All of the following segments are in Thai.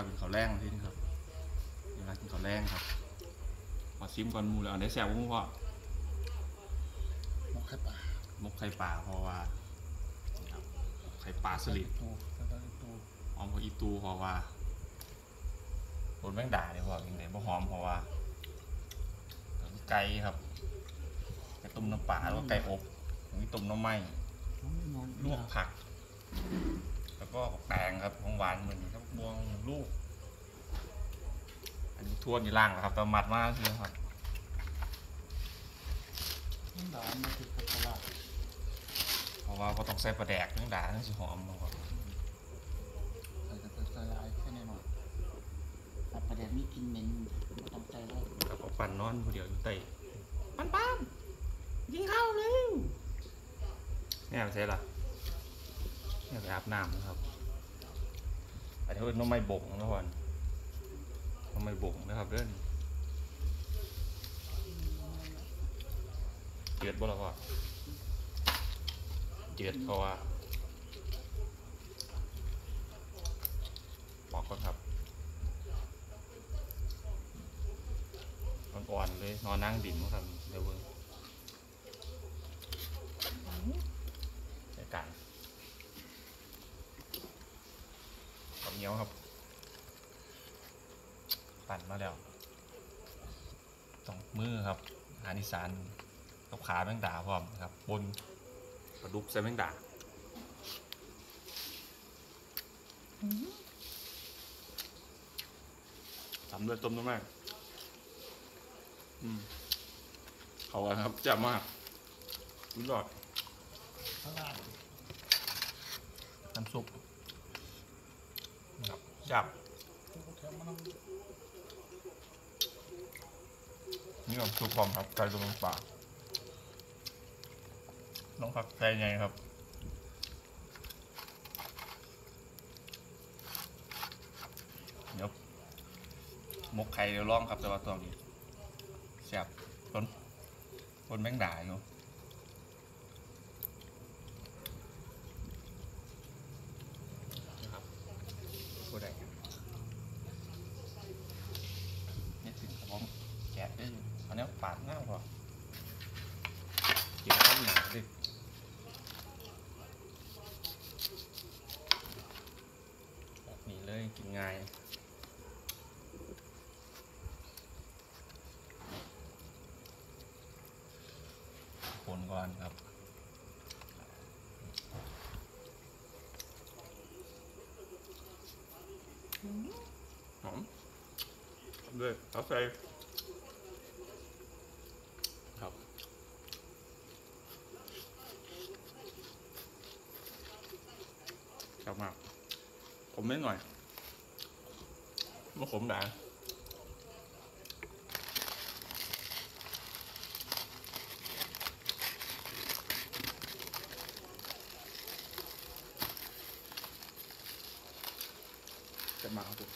ครับกินข้าวแรงที่นี่ครับเวลากินข้าวแรงครับมาซิมก่อนหมูแล้วอันไหนแซ่บกว่าหมูพ่อหมกไข่ปลามกไข่ปลาเพราะว่านี่ครับไข่ปลาสลิดตูแล้วก็ตูหอมกว่าอีตูเพราะว่าโดนแมงด่าเลยพ่อกินเลยบ่หอมเพราะว่าไก่ครับไก่ต้มน้ำปลาแล้วก็ไก่อบมีต้มน้ำไหม้นอนลวกผัก แล้วก็แตงครับของหวานเหมือนครับบวงลูก อันนี้ทวนอยู่ล่างนะครับแต่มัดมากคือครับน้ำด่านมาติดกับตลาดเพราะว่าพอต้องใส่ปลาแดกเรื่องด่าเรื่องสิหอมมากกว่าใส่กับใส่ลายแค่นี้หน่อยแต่ประเดี๋ยวนี้กินเหม็นไม่ต้องใจเลยแล้วก็ปั่นนอนผู้เดียวอยู่ใต้ปันปันยิงข้าวเร็วเนี่ยไม่ใช่หรอ เนี่ยไปอาบน้ำนะครับอันนี้เป็นน้องไม้บ่งนะพอนน้องไม้บ่งนะครับเรื่องเจือดบ่ละพ่อเจือดเพราะว่าบอกก่อนครับอ่อนๆเลยนอนนั่งดินมั้งครับเดี๋ยวเบิ่งในการกับเหนียวครับ ปั่นมาแล้วสองมือครับ อาหารอีสานกับขาแมงดาพร้อมนะครับ บนปลาดุกใส่แมงดาทำด้วยต้มน้ำแม่อืมเขาอะครับจับมากอุ้ยหลอดตลาดน้ำซุป ครับจับทุกแถวมั นี่กับซุปพร้อมครับไก่ตัวปลาน้องผักไก่ไงครับเดี๋ยวมกไข่เดี๋ยวลองครับแต่ว่าตัวนี้แสบต้นต้นแมงดาอยู่นะครับผู้ใดนี่ถึงครับผมแกะได้อยู่อันนี้ปาดหน้าพอกินข้าวเหนียวดิแบบนี้เลยกินง่ายคนก่อนครับหอม ด้วยเอาใส่ครับชอบมาก ผมไม่หน่อยมาขมด่าจะมาเอาตัว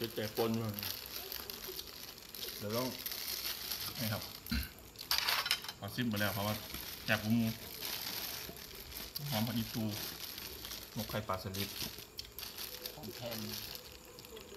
จะแจ กปนมาเดี๋ยวต้องนี่ครับขอซิมไปแล้วเพราะว่าแจกหมูหอมผัดอีตูหมกไข่ปลาสลิดของแทน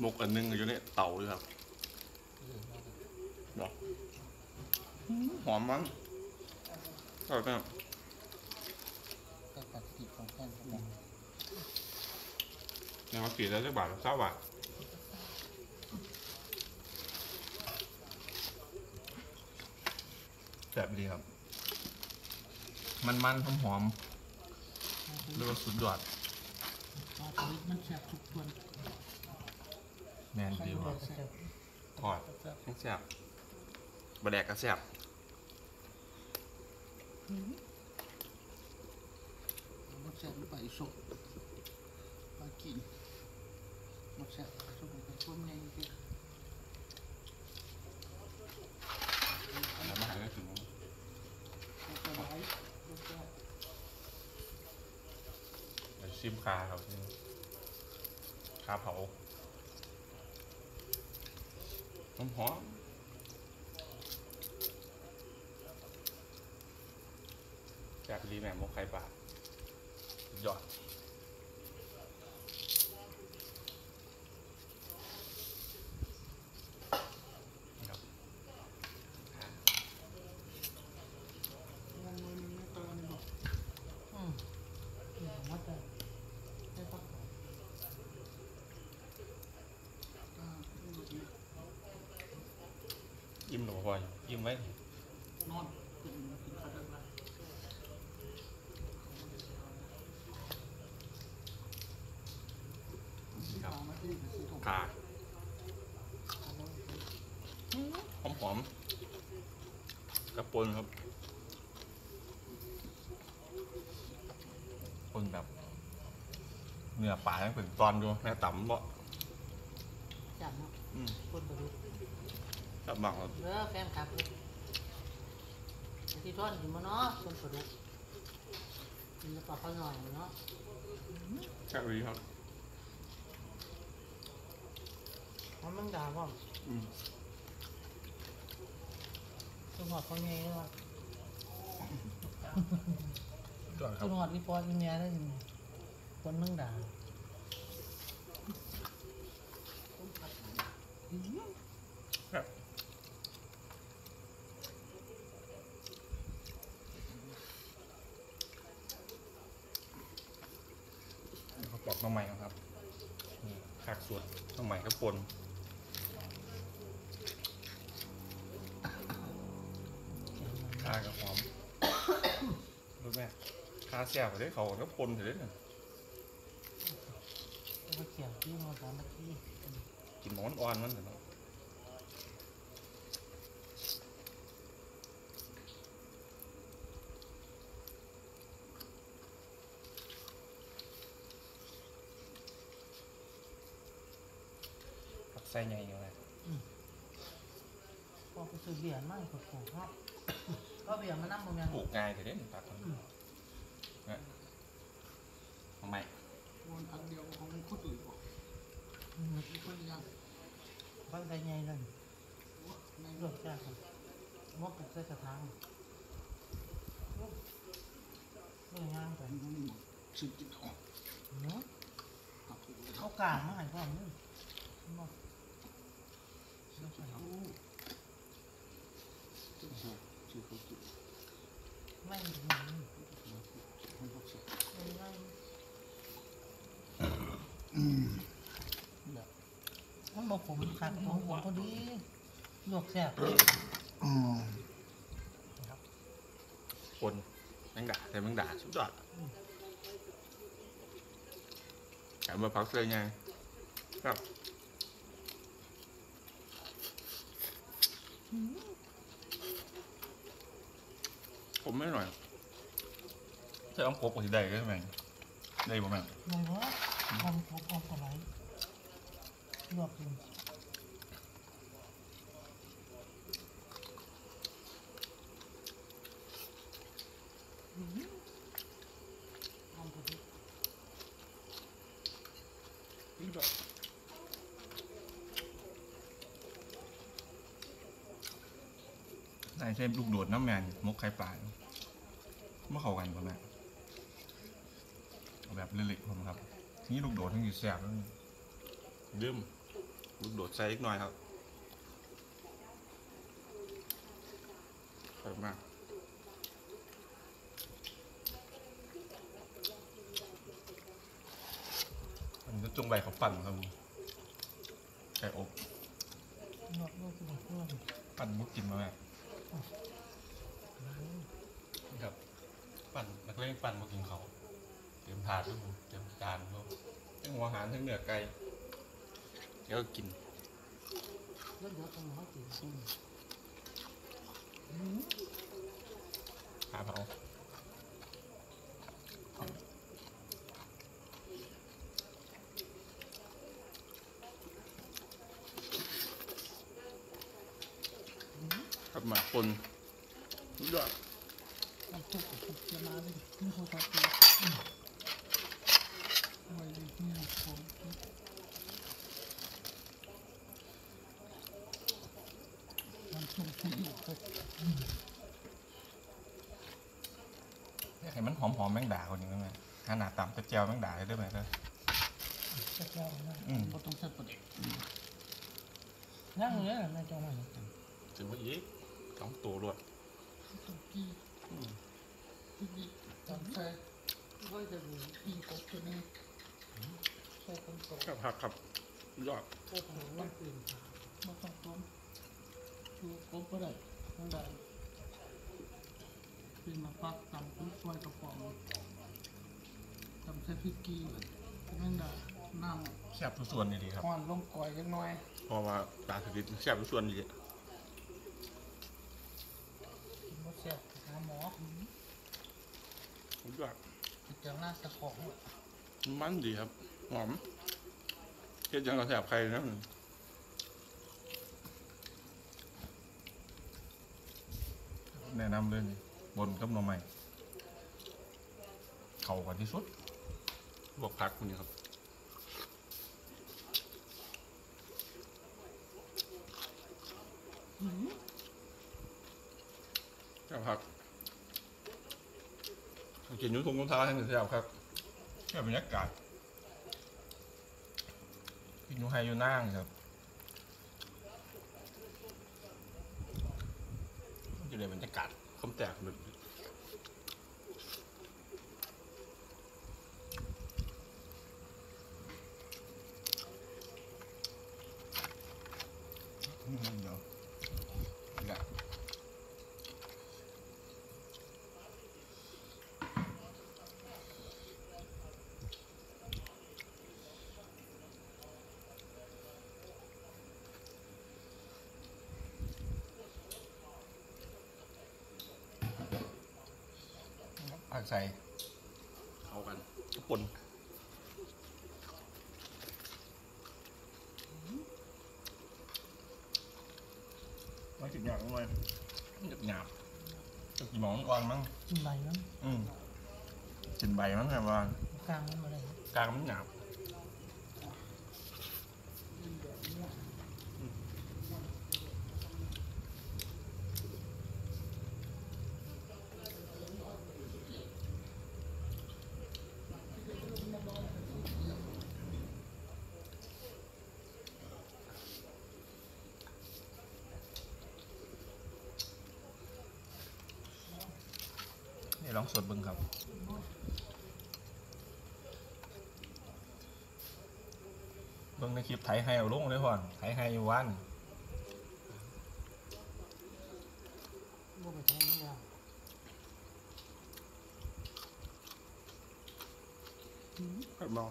หมกอันหนึงอยู่ในเต่าเลยครับดอกหอมมั้งอร่อยมากก็ปฏิทินของแทนเขาบอกในวันกี่แล้วจะบาทเก้าบาท แซ่บดีครับ มันมันหอมหอมๆแล้วก็สุดยอดปลาสลิดมันแซ่บทุกส่วนแมนดีว่ะแซ่บทอดแซ่บแซ่บๆบะแดกก็แซ่บมันแซ่บหรือเปล่าอีสุกปลากินมันแซ่บสุกไปช่วงนี้สิแล้วมาหาได้ถึง มันจะร้ายมันจะ เดี๋ยว ชิมคาครับชิมคาเผาหอมหอมแซ่บดีแมมมกไข่ปลายอด พอยิ้มไว้นอนกินกินข้าวเด็กละครับเอามาที่ไปซื้อถุงขาเอาไว้หอมหอมๆกระปนครับปนแบบเนื้อปลาทั้งเป็นตอนดูแม่ต่ำบ่จับเนาะอืมคนประดุก จับหมักครับเด้อแฟนคลับเลยที่ท่อนกินมาเนาะคนประดุกกินแล้วก็ข้าวหน่อยเนาะแค่นี้ครับมันมันด่าว่าอืมตัวหอดเขาไงเลยว่าก่อนคตัรับวหอดอีปอดอีเมียได้คนมันด่า ครับเขาปอกน้ำใหม่ครับนี่ผักสวนน้ำใหม่ ก็ปนข้ากับหอมรู้ไหมข้าเสียบไปได้เขาก็ปนอยู่เลยเนี่ยแล้วก็เกี่ยวที่มาสามนาทีกินหมอนอ่อนมันเถอะ เนาะผักไส้ใหญ่อยู่เลยพอไปซื้อเบียร์มาก็ถูกเนาะก็เบียร์มานั่งบนแมงปลูกง่ายแต่เด่นผักมันเนี่ยทำไมวนอันเดียวของคนอื่นบอกมีคนยังบางใจใหญ่เลยในเลือกจ้าครับมกกับใส่กระถางเรื่องงานไปนี่ซื้อกินออกเนาะหักหูเขากลางมาให้พ่อมึงบอกซื้อกิน ไม่มันก็เสียไม่ไม่แบบมันบอกผมขาดของผมพอดีลวกแซ่บอืมปนแมงดาแต่แมงดาสุดยอดแถมมาผักเส้นใหญ่ครับ ผมไม่หน่อยใช่ต้องพกกับที่ใดก็ได้ไหมได้บ่แม่งไงวะอมผมอมกระไรลวกจริงมพอดี นี่แบบ ได้ ใช่ลูกโดดน้ำแมนมกไข่ปลาเมื่อเข้ากันป่ะแม่เอาแบบเละๆผมครับ ทีนี้ลูกโดดทั้งอยู่แสบแล้วนี่ดืมลูกโดดใส่อีกหน่อยครับเปิดมากอันนี้ก็จงใบเขาปั่นครับไก่อบลวกลวกกินลวกปั่นมุกกินมาแม่นี่ ครับปั่นนักเล่นปั่นมากินเขาวเตรียมถาดด้วยผมเตรียมจานด้วยทั้งหัวอาหารทั้งเนื้อไก่แล้วก็กินเยอะๆตรงเขากินขาเผา หมากคนสุดยอดน้ำซุปกับเจียมาเลยนี่เขาชอบกินไว้นี่ผมมันชุ่มชุ่มๆก็อยากให้มันหอมหอมๆแมงดาคนนี้ได้ไหมขนาดต่ำจะแจวแมงดาได้ไหมก็จะเจ้านะอืมก็ต้องใส่ประเด็นนั่งเลยนายจอมันถือว่าอีก สองตัวรวดต้องกี้ที่ต้องใส่ก็จะมีที่เขาตัวนี้ใส่ต้นโตครับครับครับสุดยอดก็ทำน้ำอื่นมาต้องต้มชูกบก็ได้ทั้งได้เป็นมาปักตำกุ้งซอยกระป๋องตำใส่พริกกี้เป็นนั่นได้น้แซ่บทุกส่วนดีครับำห่อนลงก่อยจักหน่อยเพราะว่าปลาสลิดแซ่บทุกส่วนดีกินบ่แซ่บหาหมอ ผมว่า พิจารณาตะของมันดีครับ หอมเฮ็ดยังกับแซ่บใครนะแนะนำเลยนี่บนกับหน่อไม้เข้ากันที่สุดบวกผักคนนี้ครับแซ่บครับ กินอยุ่งทงตุ้งท้าให้หนึ่งแซ่บครับแค่บรรยากาศกินอยูไฮอยูนั่งครับจะได้บรรยากาศคมแตกแบบเดี๋ยวนี่แหละ ผั กใส่เข้ากันกระปนไม่ถึงหยาบเลยหยาบหยาบจะกี่หมองก่อนมั้งกินใบมันอืมกินใบมั้งครับว่ากลางมันบ่ได้กลางมันหยาบนี่ ลองสดเบึงครับเบิ่งในคลิปไถให้เอาลงเลยพ่อนไถให้อยู่วันบ่ไปแทงนี่แล้วก็มอง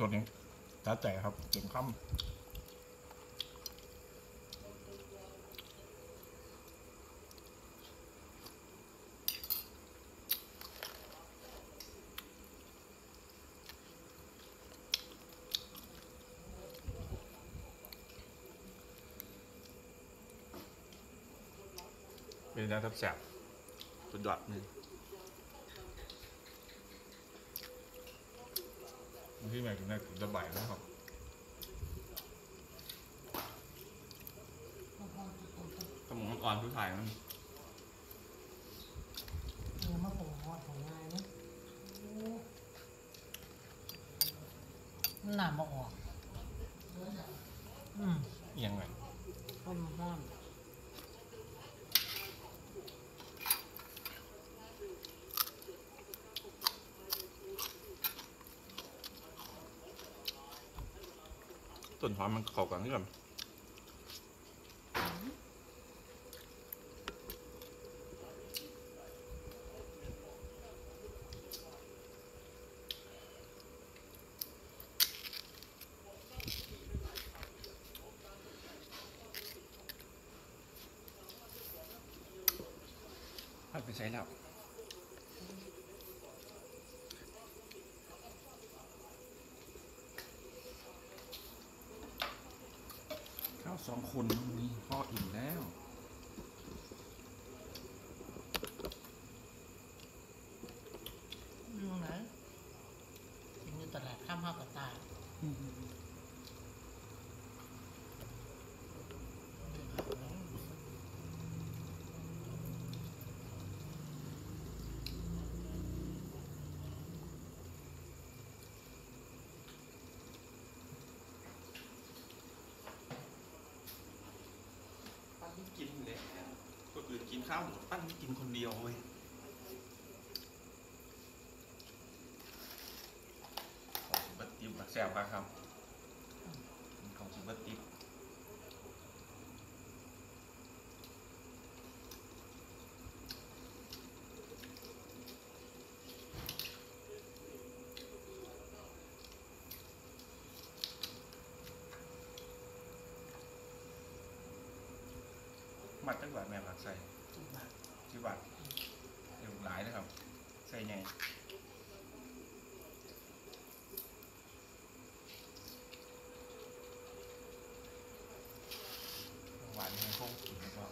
สดยัง จ้าใจครับเต็มคำเป็นน้ำทับแสบสุดยอดนี่ ที่แม่กินได้กินสบายนะครับสมองอ่อนผู้ถ่ายมันเออมาปรุงฮอดของง่ายเนาะโอ้มันน้ำบ่ออก อืมเอียงไง ต้มห้อน ต้นหอมมันเข้ากันนี่ก่อนไปใช้แล้ว ข้าว สองคนตรงนี้พ่ออิ่มแล้ว อยู่ไหนกินอยู่ตลาดข้ามห้าวกับตายปั้นไม่ กินเลยคนอื่นกินข้าวหมูปั้นกินคนเดียวเว้ยปฏิบัติแซ่บครับ มัดจังหวะแม่ผักใส่สิบบาทที่วัดเดี๋ยวหลายนะครับ ใส่ไงหวานให้คงกินแล้วก็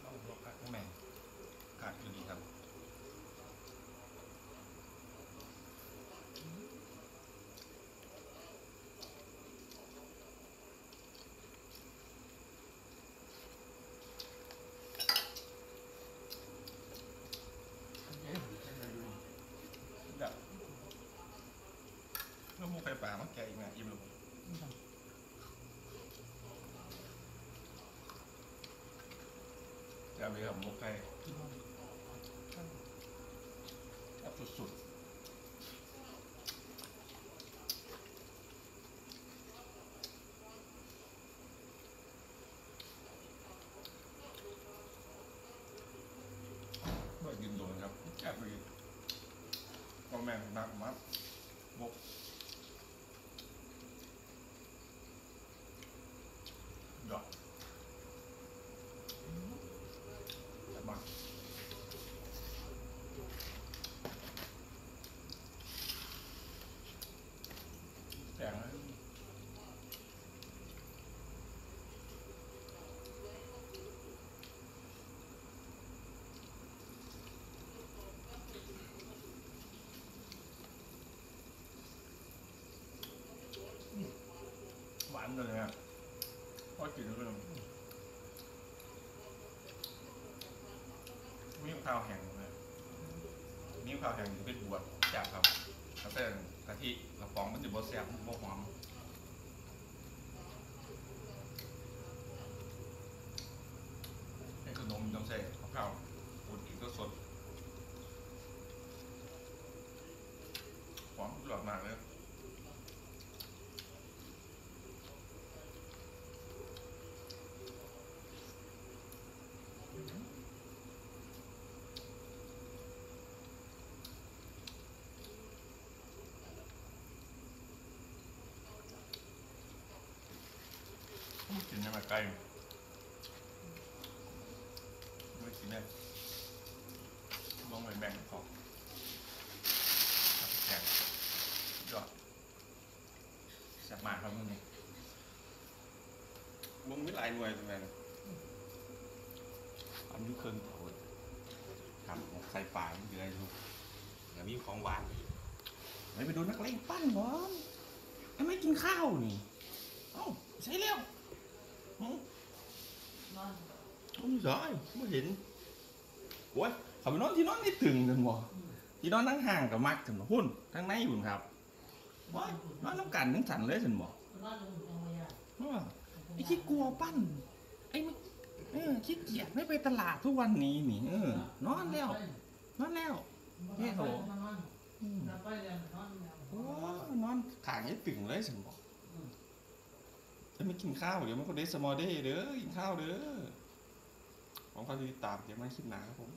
เอาลวกผักแม่งขาดอยู่ดีครับ แบบเมื่อมูไข่ปลามาแกะอีกนะอิ่มแล้วผม จะไปกับมุกไข่แบบสุดๆเมื่อกินโดนครับแอบไปก็แม่งนักมากมุกดอกแต่บางแต่งนะ หวานเลยอะพอกินแล้วก็มีข้าวแห้งเลยมีข้าวแห้งจะเป็นบวชจากครับแล้วแต่กะทิกระป๋องมันจะบดแซ่บมันบ่หอมให้ขนมต้องใส่ข้าวอุ่นอีกก็สดหอมหลอดมากเลย กินยังไงไก่ไม่กินเนี่ยต้องไปแบ่งของแข่งยอดแซ่บมากครับมึงนี่มึงไม่หลายหน่วยทำไมนะอันนี้เครื่องโถดครับใส่ปลามันเดือยทุกแล้วมีของหวานอีกไม่ไปดูนักเลงปั้นบอลไอ้ไม่กินข้าวนี่ เอ้าใช่แล้วน ร้อยไมาเห็นโอ้ยขับไปนอนที่นอนนี่ตึงกันบ่ที่นอนทั้งห่างกับมักกังหุ่นทั้งในอยู่นครับโอ้ยนอนน้ำกันทั้งสันเลยสันบ่ไอ้ขี้กลัวปั้นไอ้มึเออขี้เกียจไม่ไปตลาดทุกวันนี้นี่เออนอนแล้วนอนแล้วเฮ้โหนอนขางยังตึงเลยสันบ่ อกจะไม่กินข้าวเดี๋ยวมันก็เดสมอเด้เด้อกินข้าวเด้อผมก็ติดตามเดี๋ยวมันคลิปหนาครับผม